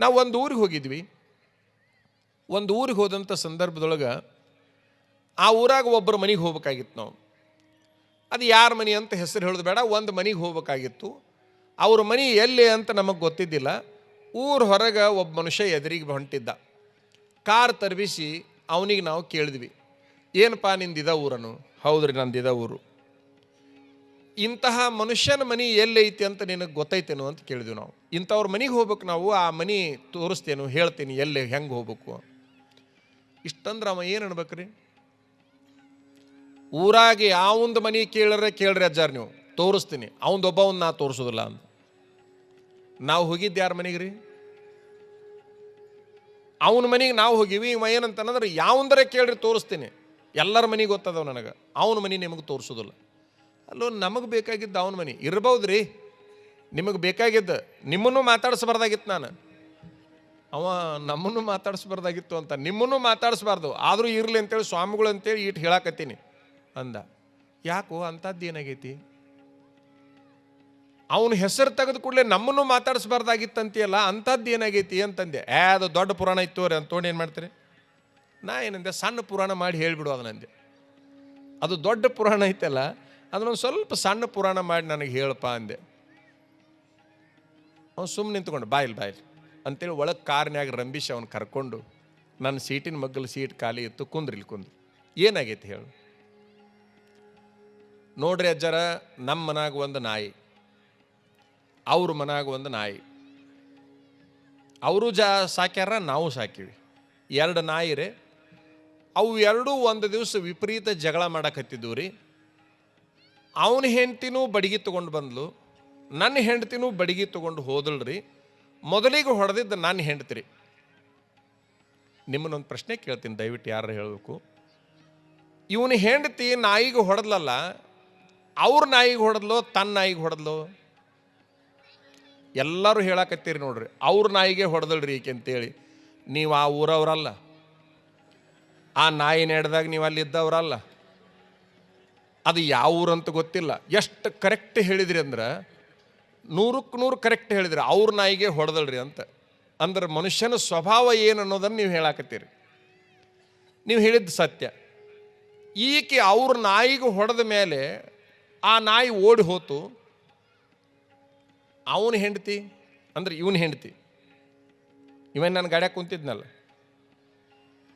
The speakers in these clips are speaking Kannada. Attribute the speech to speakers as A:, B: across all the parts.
A: ನಾವು ಒಂದು ಊರಿಗೆ ಹೋಗಿದ್ವಿ. ಒಂದು ಊರಿಗೆ ಹೋದಂಥ ಸಂದರ್ಭದೊಳಗೆ ಆ ಊರಾಗ ಒಬ್ಬರು ಮನೆಗೆ ಹೋಗ್ಬೇಕಾಗಿತ್ತು ನಾವು. ಅದು ಯಾರ ಮನೆ ಅಂತ ಹೆಸರು ಹೇಳೋದು ಬೇಡ, ಒಂದು ಮನೆಗೆ ಹೋಗ್ಬೇಕಾಗಿತ್ತು. ಅವ್ರ ಮನೆ ಎಲ್ಲಿ ಅಂತ ನಮಗೆ ಗೊತ್ತಿದ್ದಿಲ್ಲ. ಊರ ಹೊರಗೆ ಒಬ್ಬ ಮನುಷ್ಯ ಎದುರಿಗೆ ಹೊಂಟಿದ್ದ. ಕಾರ್ ತರ್ಬಿಸಿ ಅವನಿಗೆ ನಾವು ಕೇಳಿದ್ವಿ. ಏನಪ್ಪ ನಿಂದಿದ ಊರನು? ಹೌದ್ರಿ ನಂದಿದ ಊರು. ಇಂತಹ ಮನುಷ್ಯನ ಮನೆ ಎಲ್ಲೈತಿ ಅಂತ ನಿನಗೆ ಗೊತ್ತೈತೇನು ಅಂತ ಕೇಳಿದ್ವಿ ನಾವು. ಇಂಥವ್ರ ಮನೆಗೆ ಹೋಗ್ಬೇಕು ನಾವು, ಆ ಮನೆ ತೋರಿಸ್ತೇನು, ಹೇಳ್ತೀನಿ, ಎಲ್ಲಿ ಹೆಂಗೆ ಹೋಗ್ಬೇಕು? ಇಷ್ಟಂದ್ರೆ ಅವ ಏನು ಅನ್ಬೇಕ್ರಿ? ಊರಾಗೆ ಯಾವಂದು ಮನೆ ಕೇಳ್ರೆ ಕೇಳ್ರಿ ಅಜ್ಜಾರ್ ನೀವು, ತೋರಿಸ್ತೀನಿ ಅವಂದೊಬ್ಬವನ್ನ ನಾ ತೋರಿಸೋದಿಲ್ಲ ಅಂತ ನಾವು ಹೋಗಿದ್ದು ಯಾರ ಮನೆಗೆ ರೀ ಅವನ ಮನೆಗೆ ನಾವು ಹೋಗಿವಿ, ಇವ ಏನಂತಂದ್ರೆ ಯಾವಂದರೆ ಕೇಳ್ರಿ ತೋರಿಸ್ತೀನಿ, ಎಲ್ಲರ ಮನೆಗೆ ಗೊತ್ತದವ ನನಗೆ, ಅವನ ಮನೆ ನಿಮಗೆ ತೋರಿಸೋದಿಲ್ಲ. ಅಲ್ಲೋ ನಮಗೆ ಬೇಕಾಗಿದ್ದು ಅವನ ಮನೆ. ಇರ್ಬೋದು ರೀ ನಿಮಗೆ ಬೇಕಾಗಿದ್ದು. ನಿಮ್ಮನ್ನು ಮಾತಾಡಿಸ್ಬಾರ್ದಾಗಿತ್ತು ನಾನು. ಅವ ನಮ್ಮನ್ನು ಮಾತಾಡಿಸ್ಬಾರ್ದಾಗಿತ್ತು ಅಂತ. ನಿಮ್ಮನ್ನು ಮಾತಾಡಿಸ್ಬಾರ್ದು. ಆದರೂ ಇರಲಿ ಅಂತೇಳಿ, ಸ್ವಾಮಿಗಳು ಅಂತೇಳಿ ಇಟ್ಟು ಹೇಳಾಕತ್ತೀನಿ ಅಂದ. ಯಾಕೋ ಅಂಥದ್ದು ಏನಾಗೈತಿ? ಅವನ ಹೆಸರು ತೆಗೆದು ಕೂಡಲೇ ನಮ್ಮನ್ನು ಮಾತಾಡಿಸ್ಬಾರ್ದಾಗಿತ್ತಂತೀಯಲ್ಲ ಅಂಥದ್ದು ಏನಾಗೈತಿ ಅಂತಂದೆ. ಏ, ಅದು ದೊಡ್ಡ ಪುರಾಣ ಇತ್ತು ರೀ ಅಂತೋಣಿ ಏನು ಮಾಡ್ತೀರಿ? ನಾ ಏನಂದೆ, ಸಣ್ಣ ಪುರಾಣ ಮಾಡಿ ಹೇಳಿಬಿಡು ಅದನ್ನಂದೆ ಅದು ದೊಡ್ಡ ಪುರಾಣ ಐತಲ್ಲ ಅದನ್ನೊಂದು ಸ್ವಲ್ಪ ಸಣ್ಣ ಪುರಾಣ ಮಾಡಿ ನನಗೆ ಹೇಳಪ್ಪ ಅಂದೆ. ಅವ್ನು ಸುಮ್ಮನೆ ನಿಂತ್ಕೊಂಡು ಬಾಯಿಲ್ ಬಾಯಿಲ್ ಅಂತೇಳಿ ಒಳಗೆ ಕಾರ್ನ್ಯಾಗ ರಂಬಿಸಿ ಅವನು ಕರ್ಕೊಂಡು ನನ್ನ ಸೀಟಿನ ಮಗ್ಗಲು ಸೀಟ್ ಖಾಲಿ ಇತ್ತು, ಕುಂದ್ರಿ ಇಲ್ಲಿ ಕುಂದ್ರಿ. ಏನಾಗೈತಿ ಹೇಳು? ನೋಡ್ರಿ ಅಜ್ಜರ ನಮ್ಮ ಮನಾಗ ಒಂದು ನಾಯಿ. ಅವ್ರ ಮನಾಗ ಒಂದು ನಾಯಿ. ಅವರು ಜಾ ಸಾಕ್ಯಾರ, ನಾವು ಸಾಕಿವಿ ಎರಡು ನಾಯಿ ರೀ. ಅವು ಎರಡೂ ಒಂದು ದಿವಸ ವಿಪರೀತ ಜಗಳ ಮಾಡಕತ್ತಿದ್ದವು ರೀ. ಅವನ ಹೆಂಡ್ತಿನೂ ಬಡಿಗೆ ತೊಗೊಂಡು ಬಂದ್ಲು. ನನ್ನ ಹೆಂಡ್ತಿನೂ ಬಡಿಗೆ ತೊಗೊಂಡು ಹೋದಳ್ರಿ ಮೊದಲಿಗೆ ಹೊಡೆದಿದ್ದ ನನ್ನ ಹೆಂಡ್ತಿರಿ. ನಿಮ್ಮನ್ನೊಂದು ಪ್ರಶ್ನೆ ಕೇಳ್ತೀನಿ, ದಯವಿಟ್ಟು ಯಾರು ಹೇಳಬೇಕು. ಇವನ ಹೆಂಡತಿ ನಾಯಿಗೆ ಹೊಡೆದ್ಲಲ್ಲ, ಅವ್ರ ನಾಯಿಗೆ ಹೊಡೆದ್ಲು, ತನ್ನ ನಾಯಿಗೆ ಹೊಡೆದ್ಲು? ಎಲ್ಲರೂ ಹೇಳಕತ್ತೀರಿ ನೋಡ್ರಿ, ಅವ್ರ ನಾಯಿಗೆ ಹೊಡೆದಳ್ರಿ ಈಕೆ ಅಂತೇಳಿ. ನೀವು ಆ ಊರವ್ರಲ್ಲ. ಆ ನಾಯಿ ನೆಡ್ದಾಗ ನೀವು ಅಲ್ಲಿ ಇದ್ದವ್ರಲ್ಲ. ಅದು ಯಾವ ಊರಂತ ಗೊತ್ತಿಲ್ಲ. ಎಷ್ಟು ಕರೆಕ್ಟ್ ಹೇಳಿದ್ರಿ ಅಂದ್ರೆ, ನೂರಕ್ಕೆ ನೂರು ಕರೆಕ್ಟ್ ಹೇಳಿದ್ರಿ. ಅವ್ರ ನಾಯಿಗೆ ಹೊಡೆದಳ್ರಿ ಅಂತ. ಅಂದ್ರೆ ಮನುಷ್ಯನ ಸ್ವಭಾವ ಏನು ಅನ್ನೋದನ್ನು ನೀವು ಹೇಳಾಕತ್ತೀರಿ. ನೀವು ಹೇಳಿದ್ದು ಸತ್ಯ. ಈಕೆ ಅವ್ರ ನಾಯಿಗೆ ಹೊಡೆದ ಮೇಲೆ ಆ ನಾಯಿ ಓಡಿ ಹೋತು. ಅವನು ಹೆಂಡತಿ? ಅಂದ್ರೆ ಇವನು ಹೆಂಡತಿ. ಇವನ್ ನನ್ನ ಗಾಡ್ಯಾಗ ಕುಂತಿದ್ನಲ್ಲ.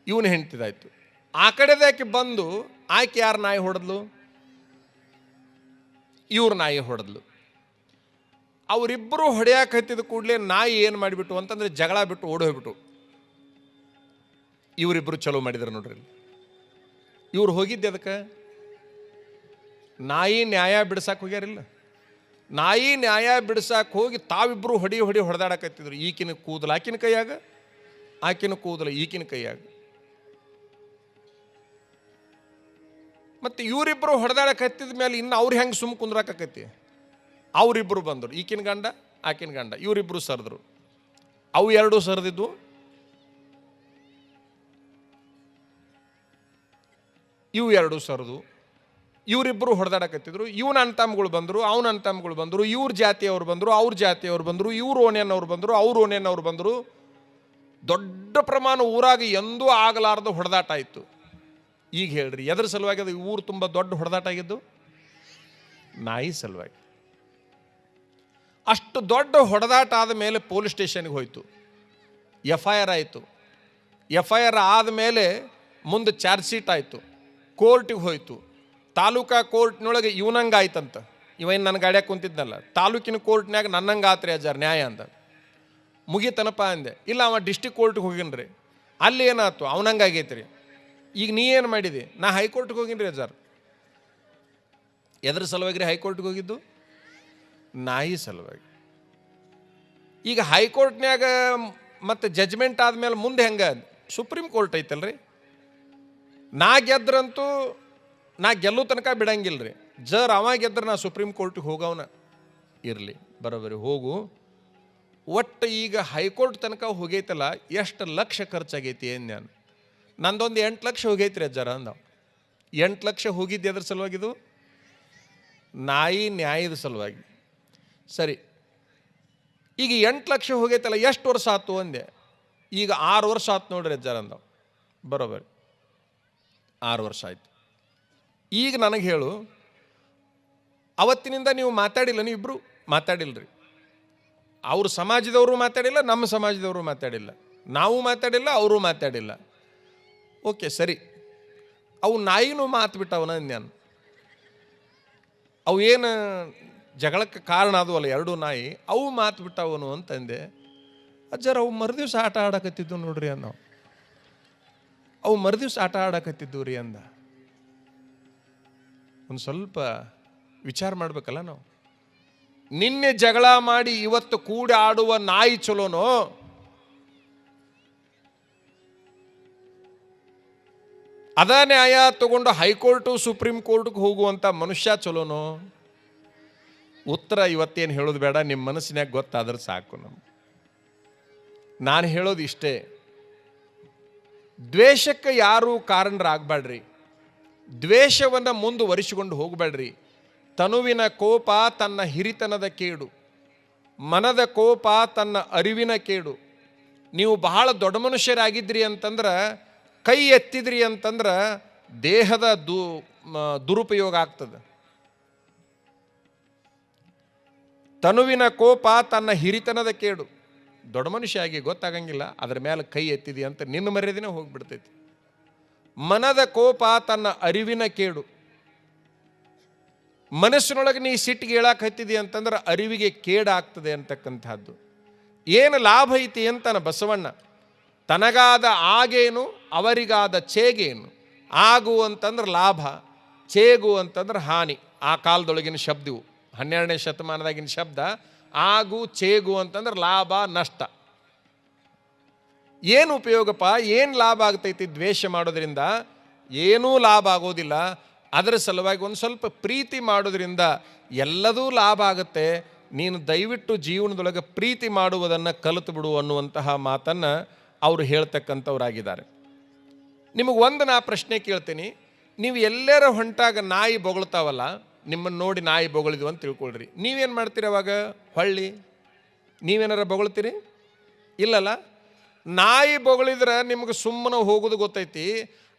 A: ಇವನು ಹೆಂಡ್ತಿದಾಯ್ತು. ಆ ಕಡೆದಾಕೆ ಬಂದು ಆಕೆ ಯಾರು ನಾಯಿ ಹೊಡೆದ್ಲು? ಇವ್ರ ನಾಯಿ ಹೊಡೆದ್ಲು. ಅವರಿಬ್ಬರು ಹೊಡೆಯಕ್ಕೆ ಹತ್ತಿದ ಕೂಡಲೇ ನಾಯಿ ಏನು ಮಾಡಿಬಿಟ್ಟು ಅಂತಂದ್ರೆ ಜಗಳ ಬಿಟ್ಟು ಓಡಿ ಹೋಗ್ಬಿಟ್ಟು ಇವರಿಬ್ಬರು ಚಲೋ ಮಾಡಿದ್ರು ನೋಡ್ರಿ ಇವ್ರು ಹೋಗಿದ್ದೆ ಅದಕ್ಕೆ. ನಾಯಿ ನ್ಯಾಯ ಬಿಡ್ಸಕ್ಕೆ ಹೋಗ್ಯಾರಿಲ್ಲ ನಾಯಿ ನ್ಯಾಯ ಬಿಡ್ಸಕ್ಕೆ ಹೋಗಿ ತಾವಿಬ್ಬರು ಹೊಡಿ ಹೊಡಿ ಹೊಡೆದಾಡಕತ್ತಿದ್ರು. ಈಕಿನ ಕೂದಲು ಆಕಿನ ಕೈಯಾಗ, ಆಕಿನ ಕೂದಲು ಈಕಿನ ಕೈಯಾಗ. ಮತ್ತು ಇವರಿಬ್ಬರು ಹೊಡೆದಾಡಕ್ಕೆ ಹತ್ತಿದ ಮೇಲೆ ಇನ್ನು ಅವ್ರು ಹೆಂಗೆ ಸುಮ್ಮ ಕುಂದ್ರಾಕೈತಿ ಅವರಿಬ್ಬರು ಬಂದರು. ಈಕಿನ ಗಂಡ, ಆಕಿನ ಗಂಡ. ಇವರಿಬ್ಬರು ಸರಿದ್ರು. ಅವು ಎರಡೂ ಸರಿದಿದ್ದು ಇವು ಎರಡು ಸರಿದು. ಇವರಿಬ್ಬರು ಹೊಡೆದಾಡಕತ್ತಿದ್ರು. ಇವನ ತಮ್ಮಗಳು ಬಂದರು, ಅವನ ಅಣ್ತಮ್ಮಗಳು ಬಂದರು, ಇವ್ರ ಜಾತಿಯವ್ರು ಬಂದರು, ಅವ್ರ ಜಾತಿಯವ್ರು ಬಂದರು, ಇವ್ರು ಓಣೆಯನ್ನವ್ರು ಬಂದರು, ಅವ್ರ ಓಣೆಯನ್ನವ್ರು ಬಂದರು. ದೊಡ್ಡ ಪ್ರಮಾಣ ಊರಾಗಿ ಎಂದೂ ಆಗಲಾರದು ಹೊಡೆದಾಟ ಆಯಿತು ಈಗ ಹೇಳ್ರಿ, ಎದ್ರ ಸಲುವಾಗಿ ಅದು ಊರು ತುಂಬ ದೊಡ್ಡ ಹೊಡೆದಾಟ ಆಗಿದ್ದು? ನಾಯಿ ಸಲುವಾಗಿ. ಅಷ್ಟು ದೊಡ್ಡ ಹೊಡೆದಾಟ ಆದ ಮೇಲೆ ಪೊಲೀಸ್ ಸ್ಟೇಷನ್ಗೆ ಹೋಯ್ತು. ಎಫ್ ಐ ಆರ್ ಆಯಿತು. ಎಫ್ ಐ ಆರ್ ಆದಮೇಲೆ ಮುಂದೆ ಚಾರ್ಜ್ ಶೀಟ್ ಆಯಿತು. ಕೋರ್ಟಿಗೆ ಹೋಯ್ತು. ತಾಲೂಕಾ ಕೋರ್ಟ್ನೊಳಗೆ ಇವನಂಗೆ ಆಯ್ತಂತ. ಇವೇನು ನನ್ನ ಗಾಡ್ಯಾಗ ಕುಂತಿದ್ನಲ್ಲ. ತಾಲೂಕಿನ ಕೋರ್ಟ್ನಾಗ ನನ್ನಂಗೆ ಆತ್ರಿ ಅಜ್ಜಾರ್ ನ್ಯಾಯ ಅಂತ ಮುಗಿತನಪ್ಪ ಅಂದೆ. ಇಲ್ಲ ಅವ ಡಿಸ್ಟಿಕ್ ಕೋರ್ಟ್ಗೆ ಹೋಗಿನ್ರಿ. ಅಲ್ಲಿ ಏನಾಯ್ತು? ಅವನಂಗೆ ಆಗೈತೆ ಈಗ ನೀ ಏನು ಮಾಡಿದಿ? ನಾ ಹೈಕೋರ್ಟ್ಗೆ ಹೋಗಿನಿ ರೀ ಸರ್ ಎದ್ರ ಸಲುವಾಗಿ ರೀ ಹೈಕೋರ್ಟ್ಗೆ ಹೋಗಿದ್ದು? ನಾಯಿ ಸಲುವಾಗಿ. ಈಗ ಹೈಕೋರ್ಟ್ನ್ಯಾಗ ಮತ್ತು ಜಜ್ಮೆಂಟ್ ಆದಮೇಲೆ ಮುಂದೆ ಹೆಂಗೆ? ಸುಪ್ರೀಂ ಕೋರ್ಟ್ ಐತಲ್ರಿ. ನಾ ಗೆದ್ರಂತೂ ನಾ ಗೆಲ್ಲೋ ತನಕ ಬಿಡಂಗಿಲ್ಲ ರೀ ಜರ್ ಅವ ಗೆದ್ರೆ ನಾ ಸುಪ್ರೀಂ ಕೋರ್ಟಿಗೆ ಹೋಗವನ. ಇರಲಿ ಬರೋಬರಿ ಹೋಗು. ಒಟ್ಟು ಈಗ ಹೈಕೋರ್ಟ್ ತನಕ ಹೋಗೈತಲ್ಲ, ಎಷ್ಟು ಲಕ್ಷ ಖರ್ಚಾಗೈತಿ ಏನು ನಾನು ನಂದೊಂದು ಎಂಟು ಲಕ್ಷ ಹೋಗೈತ್ರಿ ಅಜ್ಜಾರ ಅಂದ. ಎಂಟು ಲಕ್ಷ ಹೋಗಿದ್ದು ಅದ್ರ ಸಲುವಾಗಿದು ನಾಯಿ ನ್ಯಾಯದ ಸಲುವಾಗಿ. ಸರಿ. ಈಗ ಎಂಟು ಲಕ್ಷ ಹೋಗೈತಲ್ಲ, ಎಷ್ಟು ವರ್ಷ ಆತು ಅಂದೆ? ಈಗ ಆರು ವರ್ಷ ಆತು ನೋಡ್ರಿ ಅಜ್ಜಾರ ಅಂದ. ಬರೋಬರಿ ಆರು ವರ್ಷ ಆಯ್ತು. ಈಗ ನನಗೆ ಹೇಳು, ಅವತ್ತಿನಿಂದ ನೀವು ಮಾತಾಡಿಲ್ಲ ನೀವಿಬ್ಬರು ಮಾತಾಡಿಲ್ಲರಿ ಅವ್ರ ಸಮಾಜದವರು ಮಾತಾಡಿಲ್ಲ, ನಮ್ಮ ಸಮಾಜದವರು ಮಾತಾಡಿಲ್ಲ. ನಾವು ಮಾತಾಡಿಲ್ಲ, ಅವರು ಮಾತಾಡಿಲ್ಲ. ಓಕೆ, ಸರಿ. ಅವು ನಾಯಿನೂ ಮಾತು ಬಿಟ್ಟವನ ನಾನು ಅವು ಏನು ಜಗಳಕ್ಕೆ ಕಾರಣ ಅದು ಅಲ್ಲ, ಎರಡೂ ನಾಯಿ. ಅವು ಮಾತು ಬಿಟ್ಟವನು ಅಂತಂದೆ ಅಜ್ಜರ, ಅವು ಮರುದಿವ್ಸ ಆಟ ಆಡಕತ್ತಿದ್ದು ನೋಡ್ರಿ ಅನ್ನೋ. ಅವು ಮರುದಿವ್ಸ ಆಟ ಆಡಕತ್ತಿದ್ದು ರೀ ಅಂದ. ಒಂದು ಸ್ವಲ್ಪ ವಿಚಾರ ಮಾಡ್ಬೇಕಲ್ಲ ನಾವು. ನಿನ್ನೆ ಜಗಳ ಮಾಡಿ ಇವತ್ತು ಕೂಡಿ ಆಡುವ ನಾಯಿ ಚಲೋನೋ? ಅದ ನ್ಯಾಯ ತಗೊಂಡು ಹೈಕೋರ್ಟು, ಸುಪ್ರೀಂ ಕೋರ್ಟ್ಗೆ ಹೋಗುವಂಥ ಮನುಷ್ಯ ಚಲೋನೋ? ಉತ್ತರ ಇವತ್ತೇನು ಹೇಳೋದು ಬೇಡ ನಿಮ್ಮ ಮನಸ್ಸಿನಾಗ ಗೊತ್ತಾದ್ರೆ ಸಾಕು ನಮ್ಗೆ. ನಾನು ಹೇಳೋದು ಇಷ್ಟೇ. ದ್ವೇಷಕ್ಕೆ ಯಾರೂ ಕಾರಣರಾಗಬೇಡ್ರಿ ದ್ವೇಷವನ್ನು ಮುಂದುವರಿಸಿಕೊಂಡು ಹೋಗಬೇಡ್ರಿ ತನುವಿನ ಕೋಪ ತನ್ನ ಹಿರಿತನದ ಕೇಡು. ಮನದ ಕೋಪ ತನ್ನ ಅರಿವಿನ ಕೇಡು. ನೀವು ಬಹಳ ದೊಡ್ಡ ಮನುಷ್ಯರಾಗಿದ್ರಿ ಅಂತಂದ್ರೆ ಕೈ ಎತ್ತಿದ್ರಿ ಅಂತಂದ್ರೆ ದೇಹದ ದು ದುರುಪಯೋಗ ಆಗ್ತದೆ. ತನುವಿನ ಕೋಪ ತನ್ನ ಹಿರಿತನದ ಕೇಡು. ದೊಡ್ಡ ಮನುಷ್ಯ ಆಗಿ ಗೊತ್ತಾಗಂಗಿಲ್ಲ, ಅದ್ರ ಮೇಲೆ ಕೈ ಎತ್ತಿದಿ ಅಂತ ನಿನ್ನ ಮರ್ಯಾದಿನೇ ಹೋಗ್ಬಿಡ್ತೈತಿ. ಮನದ ಕೋಪ ತನ್ನ ಅರಿವಿನ ಕೇಡು. ಮನಸ್ಸಿನೊಳಗೆ ನೀ ಸಿಟ್ಟಿಗೆ ಹೇಳಕ್ಕೆ ಹತ್ತಿದಿ ಅಂತಂದ್ರೆ ಅರಿವಿಗೆ ಕೇಡಾಗ್ತದೆ ಅಂತಕ್ಕಂಥದ್ದು. ಏನು ಲಾಭ ಐತಿ ಅಂತಾನ ಬಸವಣ್ಣ. ತನಗಾದ ಆಗೇನು ಅವರಿಗಾದ ಚೇಗೇನು ಆಗು ಅಂತಂದ್ರೆ ಲಾಭ ಚೇಗು ಅಂತಂದ್ರೆ ಹಾನಿ. ಆ ಕಾಲದೊಳಗಿನ ಶಬ್ದವು, ಹನ್ನೆರಡನೇ ಶತಮಾನದಾಗಿನ ಶಬ್ದ, ಆಗು ಚೇಗು ಅಂತಂದ್ರೆ ಲಾಭ, ನಷ್ಟ. ಏನು ಉಪಯೋಗಪ್ಪ? ಏನು ಲಾಭ ಆಗ್ತೈತಿ ದ್ವೇಷ ಮಾಡೋದ್ರಿಂದ? ಏನೂ ಲಾಭ ಆಗೋದಿಲ್ಲ. ಅದರ ಸಲುವಾಗಿ ಒಂದು ಸ್ವಲ್ಪ ಪ್ರೀತಿ ಮಾಡೋದ್ರಿಂದ ಎಲ್ಲದೂ ಲಾಭ ಆಗುತ್ತೆ. ನೀನು ದಯವಿಟ್ಟು ಜೀವನದೊಳಗೆ ಪ್ರೀತಿ ಮಾಡುವುದನ್ನು ಕಲಿತು ಬಿಡು ಅನ್ನುವಂತಹ ಮಾತನ್ನು ಅವರು ಹೇಳ್ತಕ್ಕಂಥವ್ರಾಗಿದ್ದಾರೆ. ನಿಮಗೆ ಒಂದು ನಾ ಪ್ರಶ್ನೆ ಕೇಳ್ತೀನಿ. ನೀವು ಎಲ್ಲರ ಹೊಂಟಾಗ ನಾಯಿ ಬೊಗಳ್ತಾವಲ್ಲ, ನಿಮ್ಮನ್ನು ನೋಡಿ ನಾಯಿ ಬೊಗಳಿದ್ವು ಅಂತ ತಿಳ್ಕೊಳ್ರಿ. ನೀವೇನು ಮಾಡ್ತೀರಿ ಅವಾಗ? ಹೊಳ್ಳಿ. ನೀವೇನಾರ ಬೊಗಳ್ತೀರಿ? ಇಲ್ಲಲ್ಲ. ನಾಯಿ ಬೊಗಳಿದ್ರೆ ನಿಮ್ಗೆ ಸುಮ್ಮನೆ ಹೋಗೋದು ಗೊತ್ತೈತಿ.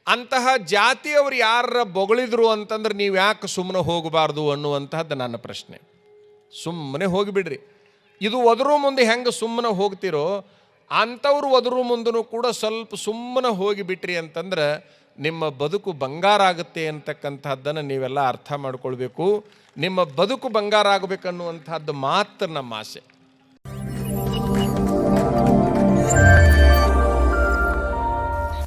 A: ಅಂತಹ ಜಾತಿಯವರು ಯಾರ ಬೊಗಳಿದ್ರು ಅಂತಂದ್ರೆ ನೀವು ಯಾಕೆ ಸುಮ್ಮನೆ ಹೋಗಬಾರ್ದು ಅನ್ನುವಂತಹದ್ದು ನನ್ನ ಪ್ರಶ್ನೆ. ಸುಮ್ಮನೆ ಹೋಗಿಬಿಡ್ರಿ. ಇದು ಒದರೂ ಮುಂದೆ ಹೆಂಗೆ ಸುಮ್ಮನೆ ಹೋಗ್ತಿರೋ ಅಂಥವ್ರು ಒದರು ಮುಂದೂ ಕೂಡ ಸ್ವಲ್ಪ ಸುಮ್ಮನೆ ಹೋಗಿಬಿಟ್ರಿ ಅಂತಂದ್ರೆ ನಿಮ್ಮ ಬದುಕು ಬಂಗಾರ ಆಗುತ್ತೆ ಅಂತಕ್ಕಂಥದ್ದನ್ನು ನೀವೆಲ್ಲ ಅರ್ಥ ಮಾಡ್ಕೊಳ್ಬೇಕು. ನಿಮ್ಮ ಬದುಕು ಬಂಗಾರ ಆಗಬೇಕನ್ನುವಂಥದ್ದು ಮಾತ್ರ ನಮ್ಮ ಆಸೆ.